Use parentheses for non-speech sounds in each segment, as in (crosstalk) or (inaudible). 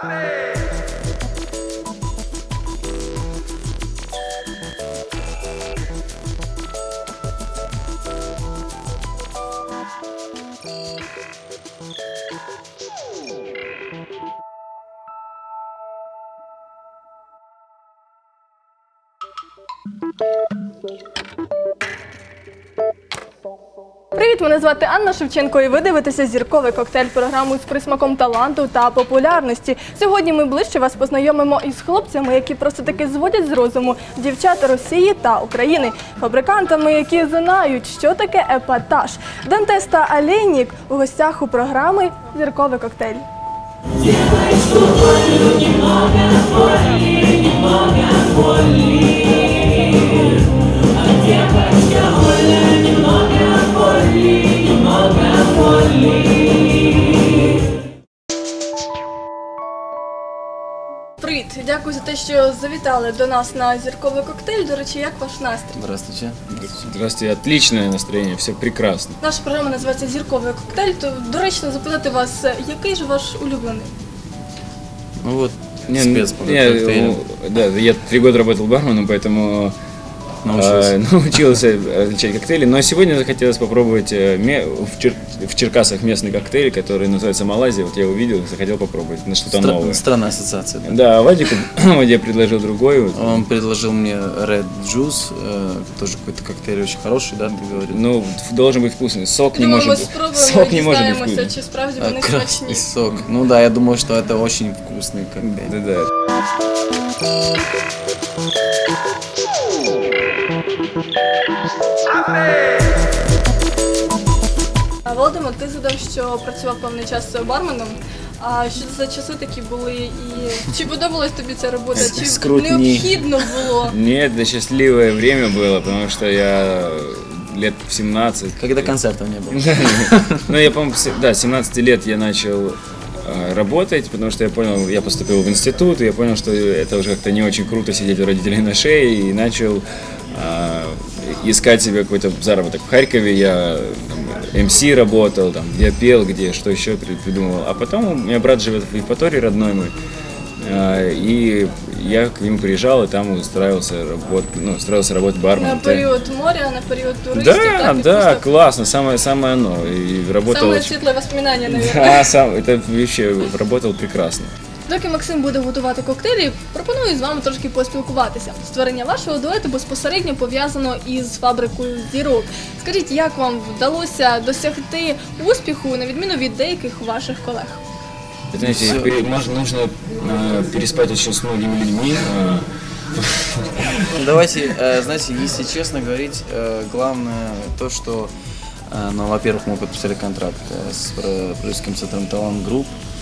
Amém. Привіт, мене звати Анна Шевченко, і ви дивитеся зірковий коктейль програму з присмаком таланту та популярності. Сьогодні ми ближче вас познайомимо із хлопцями, які просто таки зводять з розуму дівчат Росії та України, фабрикантами, які знають, що таке епатаж. Дантес та Алейнік у гостях у програми Зірковий коктейль. Привіт, дякую за те, що завітали до нас на зірковий коктейль. До речі, як ваш настрій? Здравствуйте. Здравствуйте, отличное настроение, все прекрасно. Наша програма називається Зірковий коктейль. То доречно запитати вас, який ж ваш улюблений? Ну вот, Не, спец по не, коктейлям. ну, да, я три года работал барменом, поэтому Научился. э, (laughs) научился различать коктейли. Но сегодня захотелось попробовать э, ме- в, Чер- в Черкасах местный коктейль, который называется Малайзия. Вот я увидел, захотел попробовать на что-то Стра- новое. Странная ассоциация. Да. Да, а Вадику (clears throat) Вадя предложил другой. вот. Он предложил мне Red Juice, э, тоже какой-то коктейль очень хороший, да, ты говорил? Ну, ф- должен быть вкусный. Сок не Думаю, может ми быть. спробуємо Сок і не может быть дізнаємося, вкусный. чи справді А, вони красный смачні. сок. Ну да, я думаю, что это очень вкусный коктейль. Да, да. А, Володимир, ти згадав, що працював певний час барменом. А що це за часи такі були? І чи подобалась тобі ця робота? Чи Скрутні. необхідно було? Нет, это счастливое время было, потому что я лет в 17 Когда концертов не было. (laughs) Ну, я, по-моему, с- да, с 17 лет я начал э, работать, потому что я понял, я поступил в институт, и я понял, что это уже как-то не очень круто сидеть у родителей на шее, и начал э, искать себе какой-то заработок. В Харькове я там, МС работал, там, я пел, где, что еще при- придумывал. А потом у меня брат живет в Евпатории, родной мой, э, и я к нему приезжал, и там устраивался, работ, ну, устраивался работать На барменом. період моря, на період туристів, Да, так? і да, просто классно, самое, самое оно. И работал Саме очень- світле воспоминання, (laughs) навіть. да, сам, это вообще работал прекрасно. Доки Максим буде готувати коктейлі, пропоную з вами трошки поспілкуватися. Створення вашого дуету безпосередньо пов'язано із фабрикою зірок. Скажіть, як вам вдалося досягти успіху на відміну від деяких ваших колег? Это, знаете, Всё. пере- можно, нужно э, переспать очень с многими людьми. э, Давайте, э, знаете, если честно говорить, э, главное то, что, э, ну, во-первых, мы подписали контракт э, с про- продюсерским центром Талант Групп м, во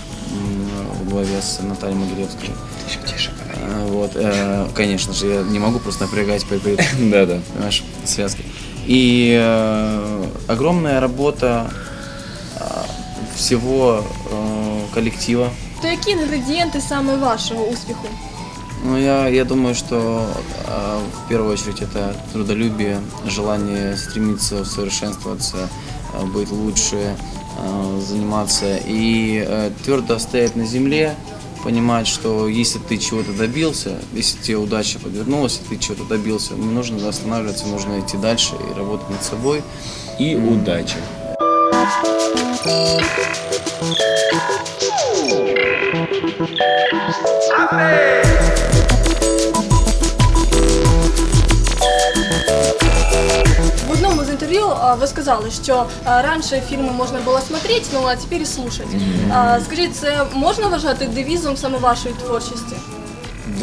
главе с Натальей Могилевской. Э, Вот, э, конечно же, я не могу просто напрягать при, при- (laughs) Да, да. понимаешь, связки. И э, огромная работа э, всего э, коллектива. То які інгредієнти саме вашого успіху? Ну, я, я думаю, что э, в первую очередь это трудолюбие, желание стремиться усовершенствоваться, э, быть лучше, э, заниматься и э, твердо стоять на земле, понимать, что если ты чего-то добился, если тебе удача подвернулась, и ты чего-то добился, не нужно останавливаться, нужно идти дальше и работать над собой. И удачи. В одному з інтерв'ю а, ви сказали, що а, раніше фільми можна було смотреть, ну а тепер і слушать. А, Скажіть, це можна вважати девізом саме вашої творчості?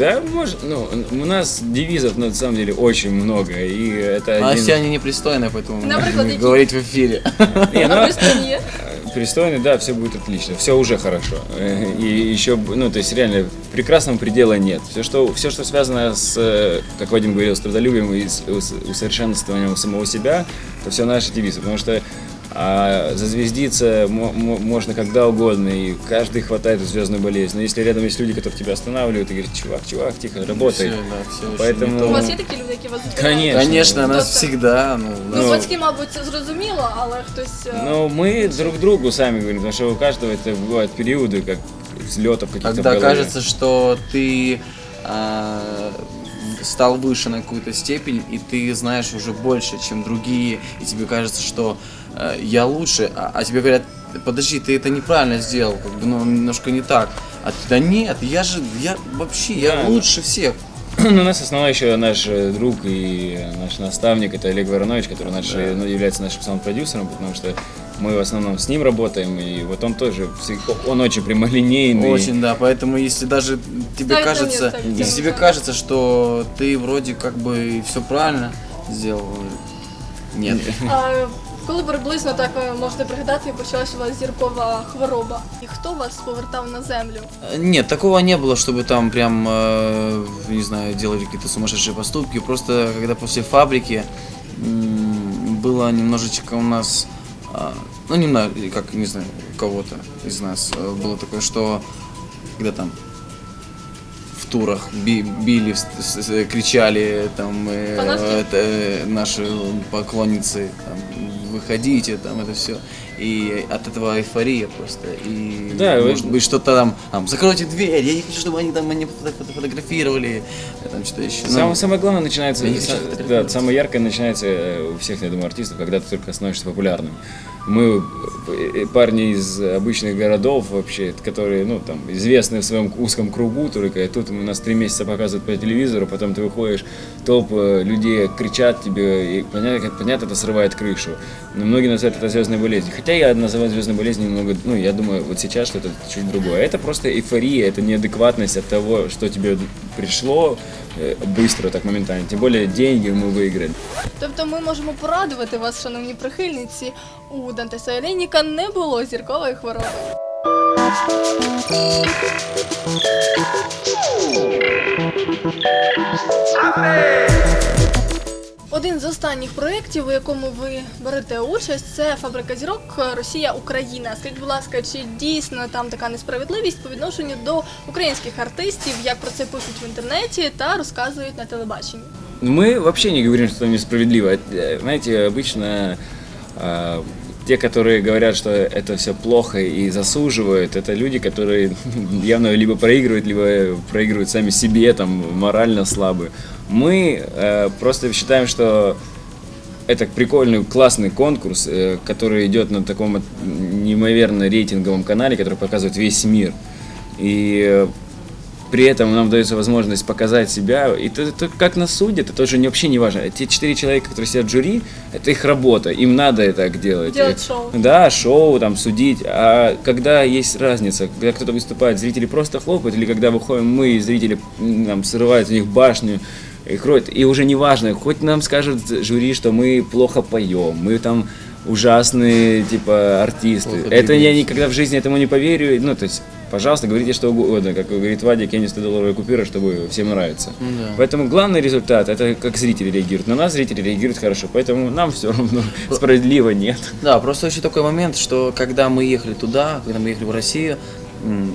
Да, может, ну, у нас девизов на самом деле очень много, и это А один... все они непристойные, поэтому говорить в эфире. (laughs) Не, ну. Пристойный, да, все будет отлично, все уже хорошо. И еще, ну, то есть реально прекрасного предела нет. Все, что, все, что связано с, как Вадим говорил, с трудолюбием и с ус- усовершенствованием самого себя, это все наши девизы. Потому что А зазвездиться мо- мо- можно когда угодно, и каждый хватает звездную болезнь. Но если рядом есть люди, которые тебя останавливают и говорят, чувак, чувак, тихо, работай. Все, да, все очень Поэтому- не то. У вас є такі люди, які вас збирають? Конечно. Конечно, нас Кто-то- всегда, ну, Ну, Ну, батьки, мабуть, це зрозуміло, але хтось. е, Но мы друг другу сами говорим, потому что у каждого это бывают периоды, как взлетов каких-то в Когда голове. кажется, что ты а, стал выше на какую-то степень, и ты знаешь уже больше, чем другие, и тебе кажется, что э, я лучше, а, а тебе говорят, подожди, ты это неправильно сделал, как бы, ну, немножко не так. А ты, да нет, я же, я вообще, я Да. лучше всех. (clears throat) Ну, у нас основной еще наш э, друг и наш наставник, это Олег Воронович, который наш, э, ну, является нашим саунд-продюсером, потому что мы в основном с ним работаем, и вот он тоже, он очень прямолинейный. Очень, да, поэтому если даже тебе на кажется, где если тебе кажется, что ты вроде как бы все правильно сделал, нет. А коли приблизно так ви можете пригадати, почалась у вас зіркова хвороба? І хто вас повертав на землю? Нет, такого не было, чтобы там прям, не знаю, делали какие-то сумасшедшие поступки. Просто когда после фабрики м, было немножечко у нас, а, ну немного, как не знаю, кого-то из нас э, было такое, что когда там турах би- били, кричали там э, это, э, наши поклонницы, там, выходите, там это все. И от этого эйфория просто. И Да, может вы- быть что-то там, там, закройте дверь, я не хочу, чтобы они там фото- фотографировали, э, там что-то еще. Ну, Самое, самое главное начинается, хочу да, самое яркое начинается э, у всех, я думаю, артистов, когда ты только становишься популярным. Мы э, парни из обычных городов вообще, которые, ну, там, известны в своем узком кругу только, и тут у нас три месяца показывают по телевизору, потом ты выходишь, толп э, людей кричат тебе, и понятно, понятно, это срывает крышу. Но многие называют это звездной болезнью. Хотя я называю звездной болезнью немного, ну, я думаю, вот сейчас что-то чуть другое. Это просто эйфория, это неадекватность от того, что тебе пришло э, быстро, так моментально. Тем более деньги мы выиграли. Тобто ми можемо порадувати вас, шановні прихильниці, у Дантеса Олейніка не було зіркової хвороби. Один з останніх проєктів, у якому ви берете участь, це фабрика зірок Росія Україна. Скажіть, будь ласка, чи дійсно там така несправедливість по відношенню до українських артистів, як про це пишуть в інтернеті та розказують на телебаченні? Мы вообще не говорим, что несправедливо. Э, Знаете, обычно э, те, которые говорят, что это все плохо и засуживают, это люди, которые (laughs) явно либо проигрывают, либо проигрывают сами себе, там, морально слабы. Мы э, просто считаем, что это прикольный, классный конкурс, э, который идет на таком неимоверно рейтинговом канале, который показывает весь мир. И э, при этом нам дается возможность показать себя. И это, это как нас судят, это тоже не, вообще не важно. Те четыре человека, которые сидят в жюри, это их работа, им надо это так делать. Делать шоу. Да, шоу, там, судить. А когда есть разница, когда кто-то выступает, зрители просто хлопают, или когда выходим мы, и зрители там, срывают у них башню, и кроют. И уже не важно, хоть нам скажет жюри, что мы плохо поем, мы там ужасные, типа, артисты. Плохо это я никогда в жизни этому не поверю. Ну, то есть, пожалуйста, говорите что угодно. Как говорит Вадик, я не 100-долларовая купюра, чтобы всем нравится. Ну да. Поэтому главный результат, это как зрители реагируют. На нас зрители реагируют хорошо, поэтому нам все равно. Справедливо нет. Да, просто еще такой момент, что когда мы ехали туда, когда мы ехали в Россию,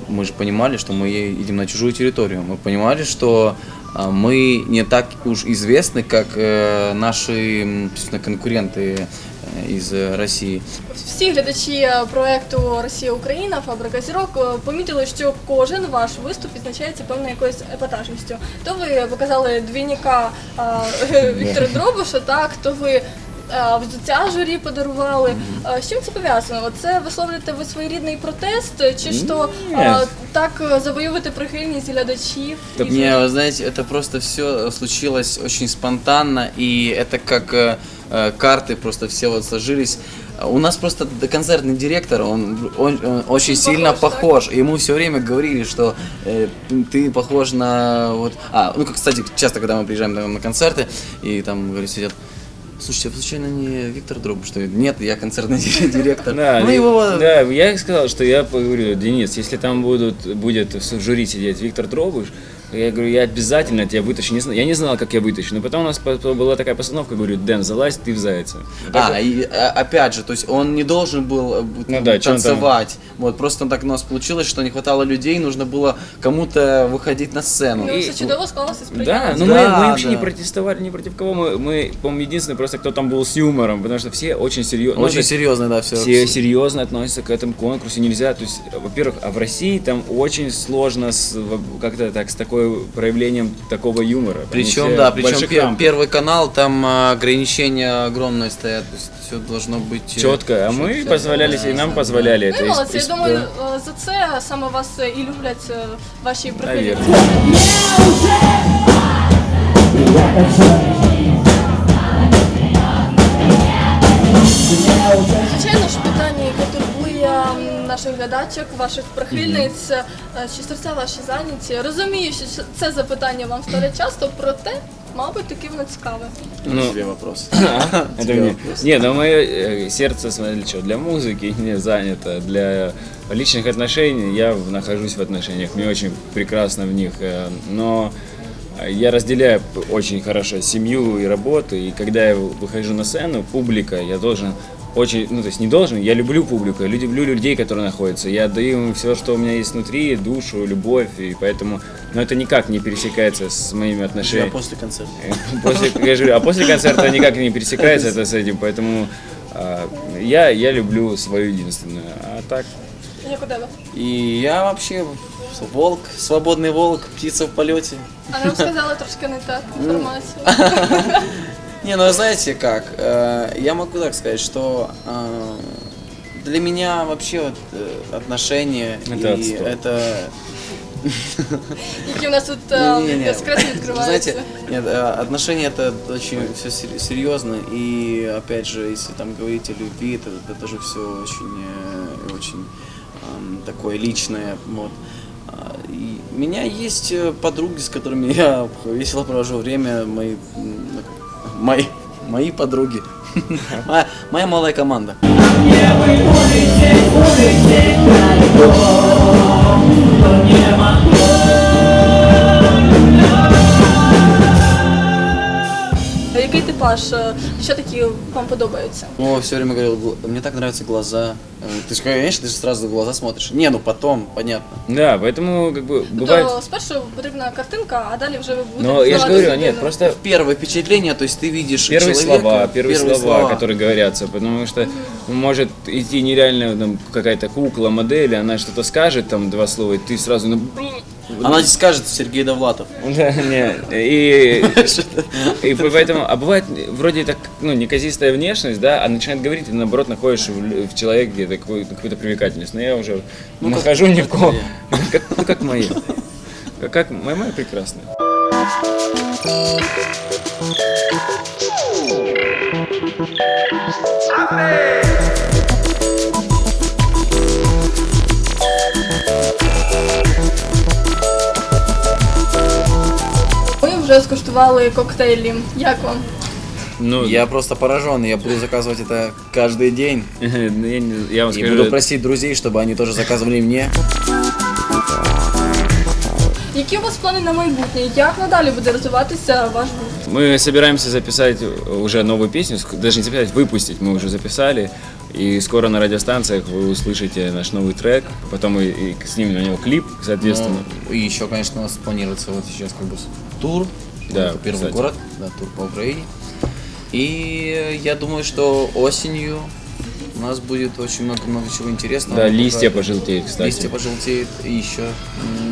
мы же понимали, что мы едем на чужую территорию. Мы понимали, что а, мы не так уж известны, как э, наши конкуренты э, из э, Всі глядачі е, проекту Росія Україна, фабрика зірок е, помітили, що кожен ваш виступ відзначається певною якоюсь епатажністю. То ви показали двійника е, (laughs) Віктора Дробуша, так? То ви е, взуття журі подарували. Е, З чим це пов'язано? От Це висловлюєте ви своєрідний протест, чи ж то Ні. е, так е, завоювати прихильність глядачів? і Не, журі? вы знаете, это просто все случилось очень спонтанно, и это как э, э, карты просто все вот сложились. У нас просто д- концертный директор, он, он, он очень Он сильно похож, так? похож. Ему все время говорили, что э, ты похож на вот. А, ну как кстати, часто, когда мы приезжаем там, на концерты, и там говорят, сидят. Слушайте, а случайно не Виктор Дробуш? Что ли?» Нет, я концертный (laughs) директор. Да, ну его да, я сказал, что я говорю, Денис, если там будут, будет в жюри сидеть Виктор Дробыш, Я говорю, я обязательно тебя вытащу. Не знаю, я не знал, как я вытащу. Но потом у нас была такая постановка, говорю, Дэн, залазь ты в зайца. А, и а, опять же, то есть он не должен был э, Ну да, танцевать. Вот просто так у нас получилось, что не хватало людей, нужно было кому-то выходить на сцену. Ну, все чудово склалося з Да, но Да, мы, мы вообще да. не протестовали ни против кого. Мы, мы по-моему, единственный просто, кто там был с юмором, потому что все очень серьезно. Очень серьезно, да, все. Все серьезно относятся к этому конкурсу, нельзя, то есть, во-первых, а в России там очень сложно как-то так, с такой проявлением такого юмора. Они Причем, все да, в причем больших пер- рамках. первый канал, там а, ограничения огромные стоят, то есть все должно быть... э, Четко, а мы позволяли себе, и нам позволяли Ну, это. і из- молодці, я из- думаю, е, за це саме вас е, і люблять е, ваші прихильниці. наших глядачок, ваших прихильниць, е, чи серця ваші зайняті. Розумію, що це запитання вам ставлять часто, проте, мабуть, таки воно цікаве. Ну, Тебе вопрос. (laughs) Это мне. Не, ну мое э, сердце, смотри, что, для музыки не занято, для личных отношений я в- нахожусь в отношениях, мне очень прекрасно в них, э, но э, я разделяю п- очень хорошо семью и работу, и когда я выхожу на сцену, публика, я должен очень, ну то есть не должен, я люблю публику, я люблю людей, которые находятся, я отдаю им все, что у меня есть внутри, душу, любовь, и поэтому, но это никак не пересекается с моими Я отношениями. после концерта. (laughs) После, я же говорю, а после концерта никак не пересекается это с этим, поэтому а, я, я люблю свою единственную. А так? И я вообще волк, свободный волк, птица в полете. А нам сказали трошки не так інформацію. (laughs) (laughs) Не, ну знаете как, э, я могу так сказать, что э, для меня вообще вот, э, отношения Это и отстой. это... (laughs) Які у нас тут секрети відкриваються. Знаете, нет, отношения это очень все серьезно, и опять же, если там говорить о любви, это, это тоже все очень, очень такое личное. Вот. А, И у меня есть подруги, с которыми (laughs) я весело провожу время, мои, мои, мои подруги. Моя, моя малая команда. А Який типаж? Що такі вам подобаються? Ну, все время говорил, «Гл- мне так нравятся глаза. Э, Ты же, конечно, ты же сразу в глаза смотришь. Не, ну потом, понятно. да, поэтому как бы бывает... Тобто спершу потрібна картинка, а далі вже ви будете Но я же знавати говорю, людину. нет, просто Первое впечатление, то есть ты видишь первые человека, слова, первые, слова, слова. которые говорятся, потому что может идти нереально там, какая-то кукла, модель, она что-то скажет, там два слова, и ты сразу, ну, она здесь скажет Сергей Довлатов. (laughs) Да, не, и, и поэтому, а бывает вроде так, ну, неказистая внешность, да, а начинает говорить, и наоборот находишь в, в человеке такую, какую-то привлекательность. Но я уже Ну, нахожу как никого, моя. как, ну, как моя. Как, как моя, моя прекрасная. Ми вже скуштували коктейлі. Як вам? Ну, Я просто поражен, я буду заказывать это каждый день. (laughs) ну, я, не- я вам И скажу, буду просить друзей, чтобы они тоже заказывали мне. Які у вас плани на майбутнє? Як надалі буде розвиватися ваш гурт? мы собираемся записать уже новую песню, ск- даже не записать, выпустить мы уже записали. И скоро на радиостанциях вы услышите наш новый трек, потом и, и снимем на него клип, соответственно. Ну, и еще, конечно, у нас планируется вот сейчас как бы тур. Да, первый кстати. город, да, тур по Украине. И я думаю, что осенью у нас будет очень много-много чего интересного. да, листья пожелтеют, кстати. Листья пожелтеют, и еще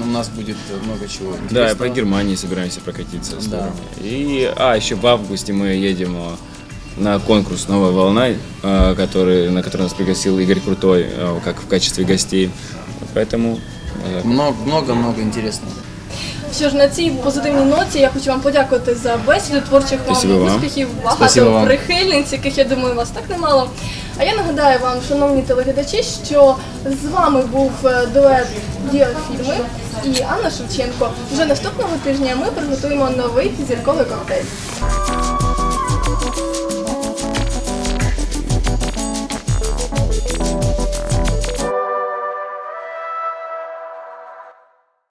у нас будет много чего Да, интересного. по Германии собираемся прокатиться. Да. И, а, еще в августе мы едем а, на конкурс «Новая волна», а, который, на который нас пригласил Игорь Крутой, а, как в качестве гостей. Поэтому э, Много- Много-много интересного. Що ж на цій позитивній ноті я хочу вам подякувати за бесіду, творчих Спасибо вам вам. успіхів, Спасибо багато вам. прихильниць, яких я думаю, вас так немало. А я нагадаю вам, шановні телеглядачі, що з вами був е, дует діофільми і Анна Шевченко. Вже наступного тижня ми приготуємо новий зірковий коктейль.